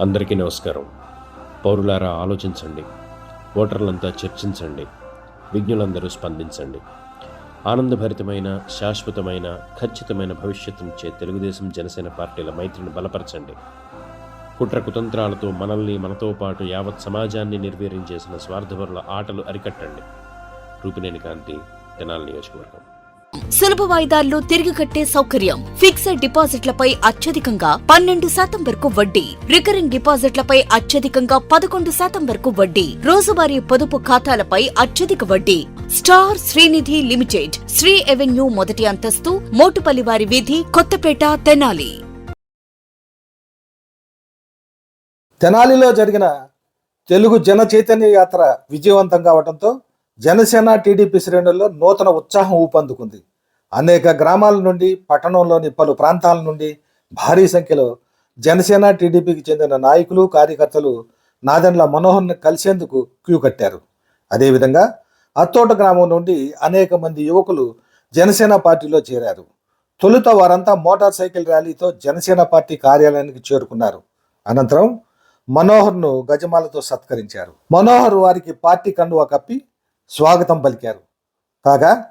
అందరికీ నమస్కారం. పౌరులారా ఆలోచించండి. ఓటర్లంతా చర్చించండి. విజ్ఞులందరూ స్పందించండి. ఆనందభరితమైన శాశ్వతమైన ఖచ్చితమైన భవిష్యత్తునిచ్చే తెలుగుదేశం జనసేన పార్టీల మైత్రిని బలపరచండి. కుట్ర కుతంత్రాలతో మనల్ని మనతో పాటు యావత్ సమాజాన్ని నిర్వీర్యం చేసిన స్వార్థపరుల ఆటలు అరికట్టండి. రూపినేని కాంతి తెనాలి నియోజకవర్గం. సులభ వాయిదాల్లో తిరిగి కట్టే సౌకర్యం. ఫిక్స్డ్ డిపాజిట్లపై అత్యధికంగా పన్నెండు శాతం వరకు వడ్డీ. రికరింగ్ డిపాజిట్లపై అత్యధికంగా పదకొండు శాతం వరకు వడ్డీ. రోజువారీ పొదుపు ఖాతాలపై అత్యధిక వడ్డీ. Star Srinidhi limited Sri avenue మొదటి అంతస్తు మోటుపల్లివారి వీధి కొత్తపేట తెనాలి. తెనాలిలో జరిగిన తెలుగు జన చైతన్య యాత్ర విజయవంతం కావడంతో జనసేన టీడీపీ శ్రేణుల్లో నూతన ఉత్సాహం ఊపందుకుంది. అనేక గ్రామాల నుండి పట్టణంలోని పలు ప్రాంతాల నుండి భారీ సంఖ్యలో జనసేన టీడీపీకి చెందిన నాయకులు కార్యకర్తలు నాదెండ్ల మనోహర్ని కలిసేందుకు క్యూ కట్టారు. అదేవిధంగా అత్తోట గ్రామం నుండి అనేక మంది యువకులు జనసేన పార్టీలో చేరారు. తొలుత వారంతా మోటార్ సైకిల్ ర్యాలీతో జనసేన పార్టీ కార్యాలయానికి చేరుకున్నారు. అనంతరం మనోహర్ను గజమాలతో సత్కరించారు. మనోహర్ వారికి పార్టీ కండువా కప్పి స్వాగతం పలికారు. కాగా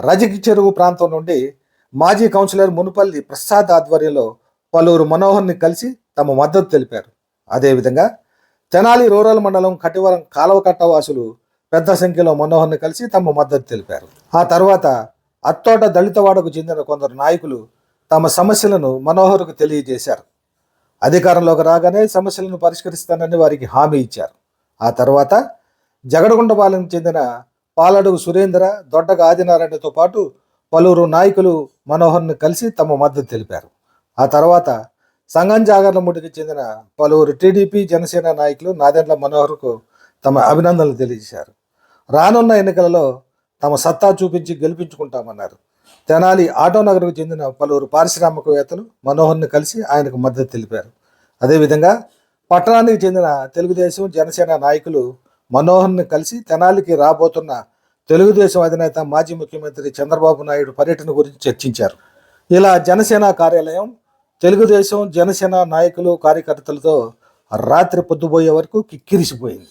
రజకి చెరువు ప్రాంతం నుండి మాజీ కౌన్సిలర్ మునుపల్లి ప్రసాద్ ఆధ్వర్యంలో పలువురు మనోహర్ని కలిసి తమ మద్దతు తెలిపారు. అదేవిధంగా తెనాలి రూరల్ మండలం కటివరం కాలువకట్ట వాసులు పెద్ద సంఖ్యలో మనోహర్ని కలిసి తమ మద్దతు తెలిపారు. ఆ తర్వాత అత్తోట దళితవాడకు చెందిన కొందరు నాయకులు తమ సమస్యలను మనోహర్కు తెలియజేశారు. అధికారంలోకి రాగానే సమస్యలను పరిష్కరిస్తానని వారికి హామీ ఇచ్చారు. ఆ తర్వాత జగడగుండపాలెం చెందిన పాలడుగు సురేంద్ర దొడ్డగ ఆదినారాయణతో పాటు పలువురు నాయకులు మనోహర్ని కలిసి తమ మద్దతు తెలిపారు. ఆ తర్వాత సంగం జాగర్లముడికి చెందిన పలువురు టీడీపీ జనసేన నాయకులు నాదెండ్ల మనోహర్కు తమ అభినందనలు తెలియజేశారు. రానున్న ఎన్నికలలో తమ సత్తా చూపించి గెలిపించుకుంటామన్నారు. తెనాలి ఆటోనగర్కు చెందిన పలువురు పారిశ్రామికవేత్తలు మనోహర్ని కలిసి ఆయనకు మద్దతు తెలిపారు. అదేవిధంగా పట్టణానికి చెందిన తెలుగుదేశం జనసేన నాయకులు మనోహర్ని కలిసి తెనాలికి రాబోతున్న తెలుగుదేశం అధినేత మాజీ ముఖ్యమంత్రి చంద్రబాబు నాయుడు పర్యటన గురించి చర్చించారు. ఇలా జనసేన కార్యాలయం తెలుగుదేశం జనసేన నాయకులు కార్యకర్తలతో రాత్రి పొద్దుపోయే వరకు కిక్కిరిసిపోయింది.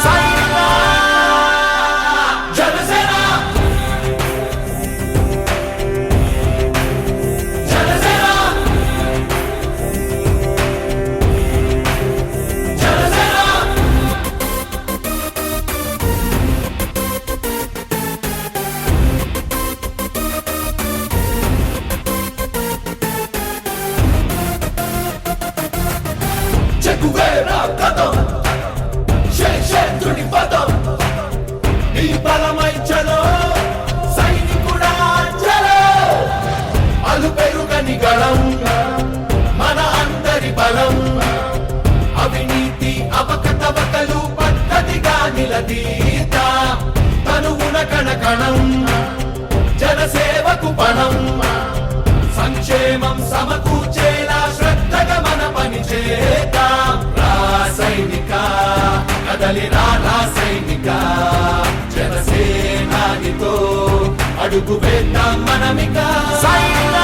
కణం జనసేవకు పణం. సంక్షేమం సమకూర్చేలా శ్రద్ధగా మన పని చేద్దాం. రాసైనిక కదలి రా రాసైనిక జనసేనానితో అడుగు వేద్దాం మనమిక. సైనిక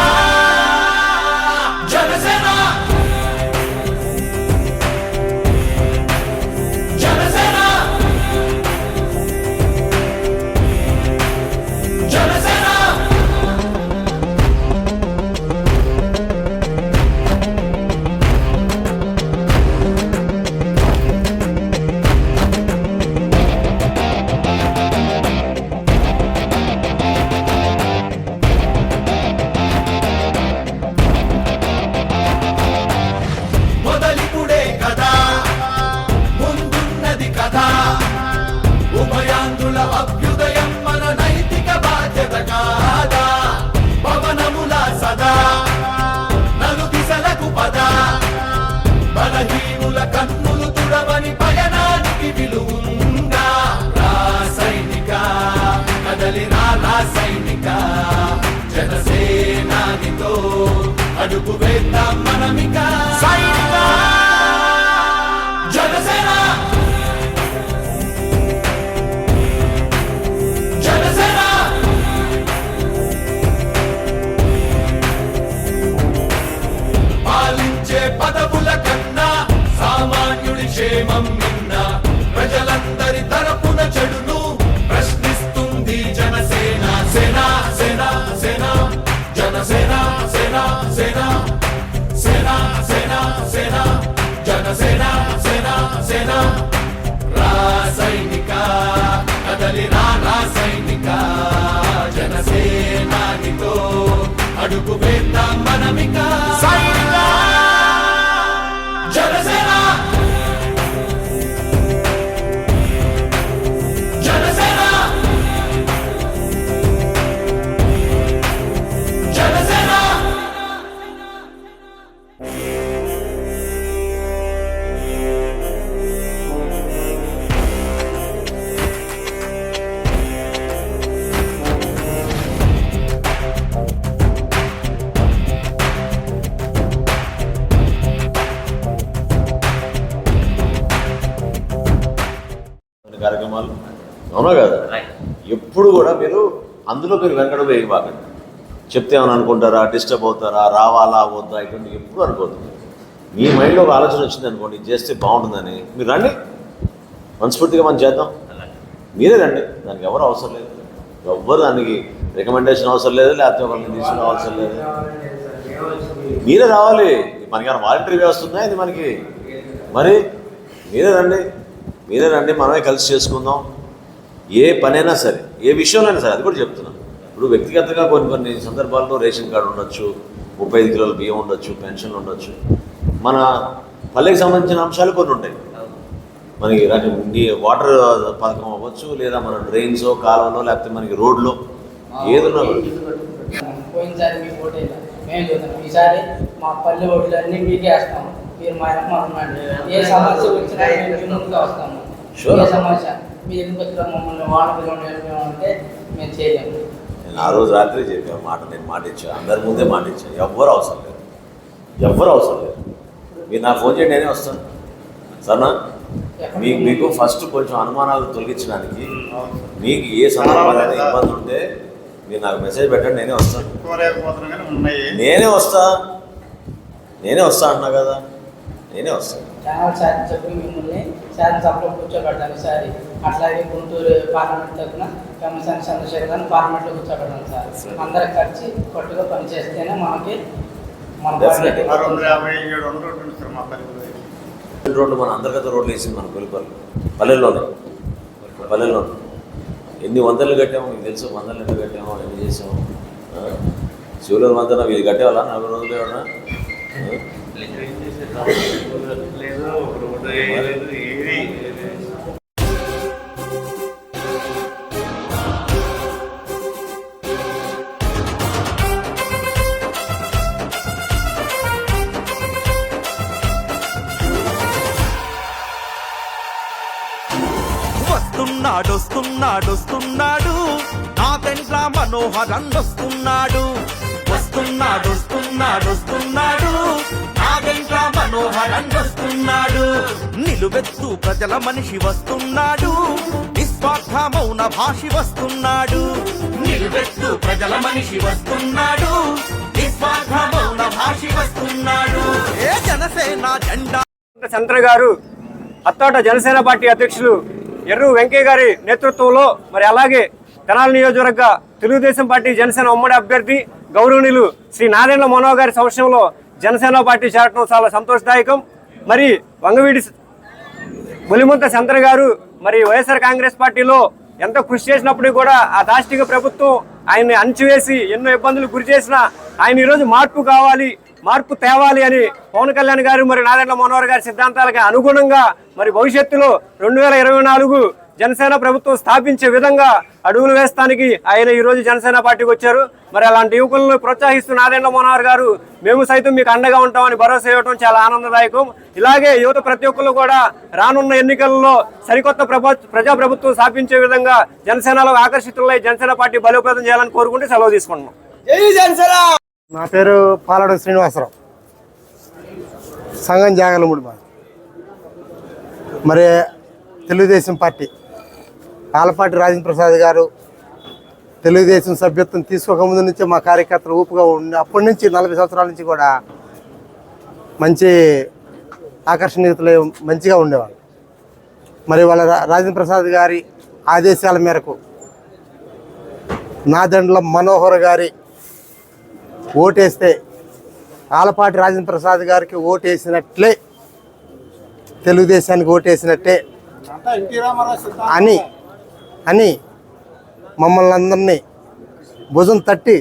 వేద్దాం సైనిక జనసేన జనసేన పాలించే పదవుల కన్నా సామాన్యుడి క్షేమం సేనా సేనా సేనా. రాసైనిక కదలి రాసైనిక జనసేనానితో అడుగు వేద్దాం మనమిక. సైనిక కార్యక్రమాలు అవునా కదా? ఎప్పుడు కూడా మీరు అందులో మీరు వెనకడ వేయబాకండి చెప్తే ఏమైనా అనుకుంటారా? డిస్టర్బ్ అవుతారా? రావాలా? వద్దా? ఇటువంటి ఎప్పుడు అనుకోవద్దు మీ మైండ్లో ఒక ఆలోచన వచ్చింది అనుకోండి చేస్తే బాగుంటుందని మీరు రండి. మనస్ఫూర్తిగా మనం చేద్దాం. మీరే రండి. దానికి ఎవరు అవసరం లేదు. ఎవ్వరు దానికి రికమెండేషన్ అవసరం లేదు లేకపోతే ఒకరిని తీసుకునే అవసరం లేదు. మీరే రావాలి. మనకి ఏమైనా వాలంటరీ వ్యవస్థ ఉందా ఇది మనకి. మరి మీరే రండి. మీరే రండి మనమే కలిసి చేసుకుందాం. ఏ పనైనా సరే ఏ విషయంలోనైనా సరే అది కూడా చెప్తున్నాను ఇప్పుడు వ్యక్తిగతంగా కొన్ని కొన్ని సందర్భాల్లో రేషన్ కార్డు ఉండొచ్చు ముప్పై ఐదు కిలోల బియ్యం ఉండొచ్చు పెన్షన్ ఉండొచ్చు. మన పల్లెకి సంబంధించిన అంశాలు కొన్ని ఉంటాయి. మనకి రక- వాటర్ పథకం అవ్వచ్చు లేదా మన డ్రైన్స్ కాలువలో లేకపోతే మనకి రోడ్లో ఏదున్నా ఈసారి మా పల్లె ఓట్లన్నీ మీకే వేస్తాము. మీరు మా ఏ సమస్య వచ్చినా వస్తాము. ఎందుకు మమ్మల్ని వాడ అంటే మేము చేయలేము. నేను ఆ రోజు రాత్రి చెప్పాను మాట నేను మాట ఇచ్చా అందరి ముందే మాట ఇచ్చా ఎవ్వరు అవసరం లేదు. ఎవ్వరు అవసరం లేదు. మీరు నాకు ఫోన్ చేయండి నేనే వస్తాను. సరేనా? మీకు మీకు ఫస్ట్ కొంచెం అనుమానాలు తొలగించడానికి మీకు ఏ సందర్భాలైనా ఇబ్బంది ఉంటే మీరు నాకు మెసేజ్ పెట్టండి నేనే వస్తాను. నేనే వస్తా. నేనే వస్తా అంటున్నా కదా. నేనే వస్తాను. ఛానల్ సార్ చెప్పి మిమ్మల్ని శాసన సభలో కూర్చోబెడతాను ఈసారి అట్లాగే గుంటూరు పార్లమెంట్ తరఫున కమిషన్ చంద్రశేఖర్ గారిని పార్లమెంట్లో కూర్చోబెడతాను సార్. అందరికి కలిసి కొట్టుగా పనిచేస్తేనే మనకి మన సార్ రోడ్డు మన అంతర్గత రోడ్లు వేసింది మన కొలిపల్లి పల్లెల్లోనే. పల్లెల్లోనే. ఎన్ని వందలు కట్టాము మీకు తెలుసు వందలు ఎన్ని కట్టాము ఎన్ని చేసాము. ఆ? శివుల వందన వీళ్ళు కట్టేవాళ్ళ? నలభై రోజులు ఏమన్నా? లేదు రోడ్డు ఏది వస్తున్నాడు వస్తున్నాడు వస్తున్నాడు. నా పెంట్ల మనోహరన్ వస్తున్నాడు. మనోహరన్ వస్తున్నాడు నిలువెత్తు ప్రజల మనిషి వస్తున్నాడు. నిస్వార్థ మౌన భాషి వస్తున్నాడు. నిలువెత్తు ప్రజల మనిషి వస్తున్నాడు. నిస్వార్థ మౌన భాషి వస్తున్నాడు. ఏ జనసేన జెండా? చంద్ర గారు అత్తోట జనసేన పార్టీ అధ్యక్షులు ఎర్రు వెంకయ్య గారి నేతృత్వంలో మరి అలాగే తెనాలి నియోజకవర్గ తెలుగుదేశం పార్టీ జనసేన ఉమ్మడి అభ్యర్థి గౌరవనీయులు శ్రీ నారాయణ మనోహర్ గారి సంవత్సరంలో జనసేన పార్టీ చేరటం చాలా సంతోషదాయకం. మరి వంగవీడి బొలిముంత శంకర్ గారు మరి వైఎస్ఆర్ కాంగ్రెస్ పార్టీలో ఎంతో కృషి చేసినప్పుడు కూడా ఆ దాష్టిక ప్రభుత్వం ఆయన్ని అణచివేసి ఎన్నో ఇబ్బందులు గురి చేసినా ఆయన ఈరోజు మార్పు కావాలి మార్పు తేవాలి అని పవన్ కళ్యాణ్ గారు మరి నారాయణ మనోహర్ గారి సిద్ధాంతాలకు అనుగుణంగా మరి భవిష్యత్తులో రెండు వేల ఇరవై నాలుగు జనసేన ప్రభుత్వం స్థాపించే విధంగా అడుగులు వేస్తానికి ఆయన ఈ రోజు జనసేన పార్టీకి వచ్చారు. మరి అలాంటి యువకులను ప్రోత్సహిస్తూ నారాయణ మనోహర్ గారు మేము సైతం మీకు అండగా ఉంటామని భరోసా ఇవ్వడం చాలా ఆనందదాయకం. ఇలాగే యువత ప్రతి ఒక్కరు కూడా రానున్న ఎన్నికల్లో సరికొత్త ప్రభు ప్రజా ప్రభుత్వం స్థాపించే విధంగా జనసేనలో ఆకర్షితులై జనసేన పార్టీ బలోపేతం చేయాలని కోరుకుంటూ సెలవు తీసుకుంటున్నాం. నా పేరు పాలడు శ్రీనివాసరావు. సంగం జాగలముడి మరి తెలుగుదేశం పార్టీ ఆలపాటి రాజేంద్ర ప్రసాద్ గారు తెలుగుదేశం సభ్యత్వం తీసుకోకముందు నుంచి మా కార్యకర్తలు ఊపుగా ఉండి అప్పటి నుంచి నలభై సంవత్సరాల నుంచి కూడా మంచి ఆకర్షణీయతలు మంచిగా ఉండేవాళ్ళు. మరి వాళ్ళ రా- రాజేంద్ర ప్రసాద్ గారి ఆదేశాల మేరకు నాదండ్ల మనోహర్ గారి ఓటేస్తే ఆలపాటి రాజేంద్ర ప్రసాద్ గారికి ఓటేసినట్లే తెలుగుదేశానికి ఓటేసినట్టే అని అని మమ్మల్ని అందరినీ భుజం తట్టి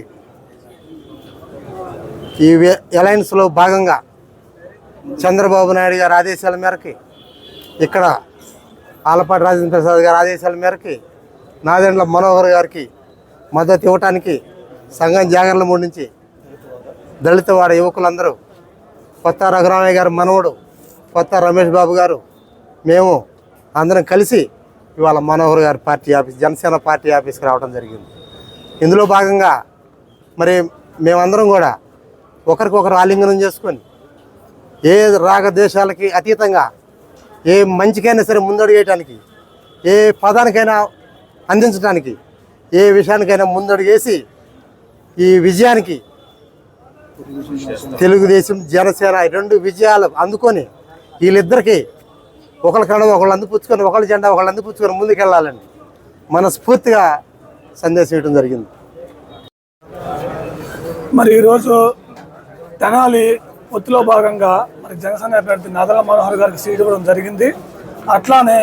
ఈ అలయన్స్లో భాగంగా చంద్రబాబు నాయుడు గారి ఆదేశాల మేరకి ఇక్కడ ఆలపాటి రాజేంద్ర ప్రసాద్ గారి ఆదేశాల మేరకి నాదెండ్ల మనోహర్ గారికి మద్దతు ఇవ్వటానికి సంఘం జాగర్ల మూడు నుంచి దళితవాడ యువకులందరూ కొత్త రఘురామయ్య గారు మనవడు కొత్త రమేష్ బాబు గారు మేము అందరం కలిసి ఇవాళ మనోహర్ గారి పార్టీ ఆఫీస్ జనసేన పార్టీ ఆఫీస్కి రావడం జరిగింది. ఇందులో భాగంగా మరి మేమందరం కూడా ఒకరికొకరు ఆలింగనం చేసుకొని ఏ రాగదేశాలకి అతీతంగా ఏ మంచికైనా సరే ముందడుగేయటానికి ఏ పదానికైనా అందించడానికి ఏ విషయానికైనా ముందడుగేసి ఈ విజయానికి తెలుగుదేశం జనసేన రెండు విజయాలు అందుకొని వీళ్ళిద్దరికీ ఒకళ్ళ కడ ఒకళ్ళు అందిపుచ్చుకొని ఒకళ్ళ జెండా ఒకళ్ళు అందిపుచ్చుకొని ముందుకెళ్ళాలండి. మనస్ఫూర్తిగా సందేశం ఇవ్వడం జరిగింది. మరి ఈరోజు తెనాలి పొత్తులో భాగంగా మరి జనసేన అభ్యర్థి నాదల మనోహర్ గారికి సీట్ ఇవ్వడం జరిగింది. అట్లానే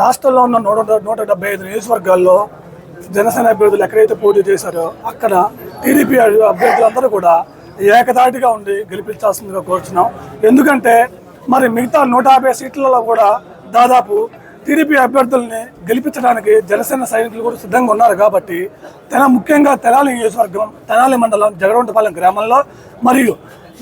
రాష్ట్రంలో ఉన్న నూట నూట డెబ్బై ఐదు నియోజకవర్గాల్లో జనసేన అభ్యర్థులు ఎక్కడైతే పోటీ చేశారో అక్కడ టీడీపీ అభ్యర్థులందరూ కూడా ఏకదాటిగా ఉండి గెలిపించాల్సిందిగా కోరుచున్నాం. ఎందుకంటే మరి మిగతా నూట యాభై సీట్లలో కూడా దాదాపు టీడీపీ అభ్యర్థుల్ని గెలిపించడానికి జనసేన సైనికులు కూడా సిద్ధంగా ఉన్నారు కాబట్టి తెన ముఖ్యంగా తెనాలి నియోజకవర్గం తెనాలి మండలం జగడవంటపాలెం గ్రామంలో మరియు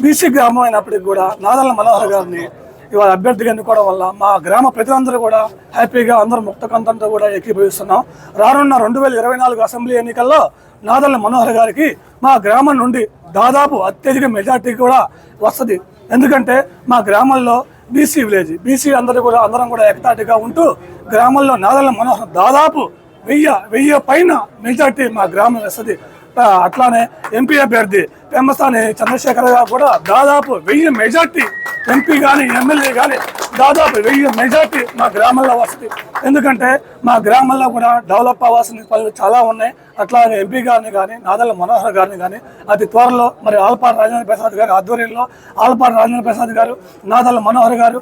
బీసీ గ్రామం అయినప్పటికీ కూడా నాదల మనోహర్ గారిని ఇవాళ అభ్యర్థిగా ఎన్నుకోవడం వల్ల మా గ్రామ ప్రజలందరూ కూడా హ్యాపీగా అందరూ ముక్తకంతంతో కూడా ఏకీభవిస్తున్నాం. రానున్న రెండు వేల ఇరవై నాలుగు అసెంబ్లీ ఎన్నికల్లో నాదల మనోహర్ గారికి మా గ్రామం నుండి దాదాపు అత్యధిక మెజార్టీ కూడా వస్తుంది. ఎందుకంటే మా గ్రామంలో బీసీ విలేజ్ బీసీ అందరూ కూడా అందరం కూడా ఎకతాటిగా ఉంటూ గ్రామంలో నాదల మనోహర్ దాదాపు వెయ్యి వెయ్యి పైన మెజార్టీ మా గ్రామం వస్తుంది. అట్లానే ఎంపీ అభ్యర్థి పెమ్మసాని చంద్రశేఖర్ గారు కూడా దాదాపు వెయ్యి మెజార్టీ ఎంపీ కానీ ఎమ్మెల్యే కానీ దాదాపు వెయ్యి మెజార్టీ మా గ్రామంలో వస్తుంది ఎందుకంటే మా గ్రామంలో కూడా డెవలప్ అవ్వాల్సిన పనులు చాలా ఉన్నాయి. అట్లాగే ఎంపీ గారిని కానీ నాదల మనోహర్ గారిని కానీ అతి త్వరలో మరి ఆల్పాటి రాజేంద్ర ప్రసాద్ గారి ఆధ్వర్యంలో ఆల్పాటి రాజేంద్ర ప్రసాద్ గారు నాదల మనోహర్ గారు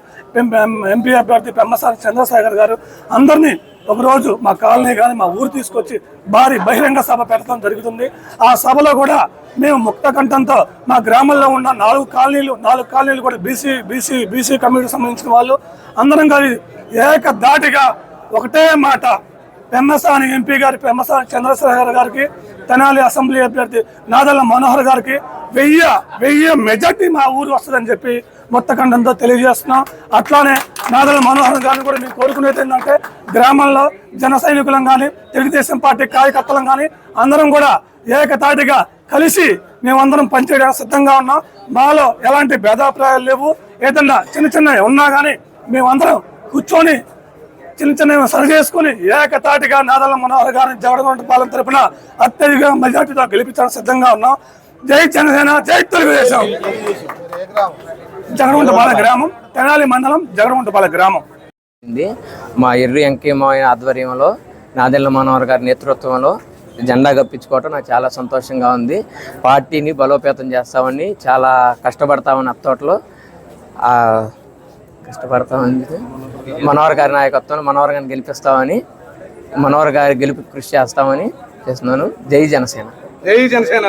ఎంపీ అభ్యర్థి పెమ్మసాని చంద్రశేఖర్ గారు అందరినీ ఒకరోజు మా కాలనీ కానీ మా ఊరు తీసుకొచ్చి భారీ బహిరంగ సభ పెట్టడం జరుగుతుంది. ఆ సభలో కూడా మేము ముక్త కంఠంతో మా గ్రామంలో ఉన్న నాలుగు కాలనీలు నాలుగు కాలనీలు కూడా బీసీ బీసీ బీసీ కమ్యూనిటీకి సంబంధించిన వాళ్ళు అందరం కలిసి ఏకధాటిగా ఒకటే మాట పెమ్మసాని ఎంపీ గారి పెమ్మసాని చంద్రశేఖర్ గారికి తెనాలి అసెంబ్లీ అభ్యర్థి నాదల్ల మనోహర్ గారికి వెయ్యి వెయ్యి మెజార్టీ మా ఊరు వస్తుందని చెప్పి మొత్తకండంతో తెలియజేస్తున్నాం. అట్లానే నాదల మనోహర్ గారిని కూడా మేము కోరుకునేది ఏంటంటే గ్రామంలో జన సైనికులం కానీ తెలుగుదేశం పార్టీ కార్యకర్తలం కానీ అందరం కూడా ఏకతాటిగా కలిసి మేమందరం పనిచేయడానికి సిద్ధంగా ఉన్నాం. మాలో ఎలాంటి భేదాభిప్రాయాలు లేవు. ఏదన్నా చిన్న చిన్న ఉన్నా కానీ మేమందరం కూర్చొని చిన్న చిన్న సరి చేసుకుని ఏకతాటిగా నాదల మనోహర్ గారిని జగడగొండ పాలన తరపున అత్యధిక మెజార్టీతో గెలిపించడానికి సిద్ధంగా ఉన్నాం. జై జనసేన జై తెలుగుదేశం. జగడగుంటపాల గ్రామం తెనాలి మండలం జగడగుంటపాల గ్రామం ఉంది. మా ఎర్రి వెంకయ్యమాయ ఆధ్వర్యంలో నాదెల్ల మనోహర్ గారి నేతృత్వంలో జెండా కప్పించుకోవటం నాకు చాలా సంతోషంగా ఉంది. పార్టీని బలోపేతం చేస్తామని చాలా కష్టపడతామని అత్తోటలో ఆ, కష్టపడతామని మనోహర్ గారి నాయకత్వంలో మనోహర్ గారిని గెలిపిస్తామని మనోహర్ గారి గెలుపు కృషి చేస్తామని చేస్తున్నాను. జై జనసేన. జై జనసేన.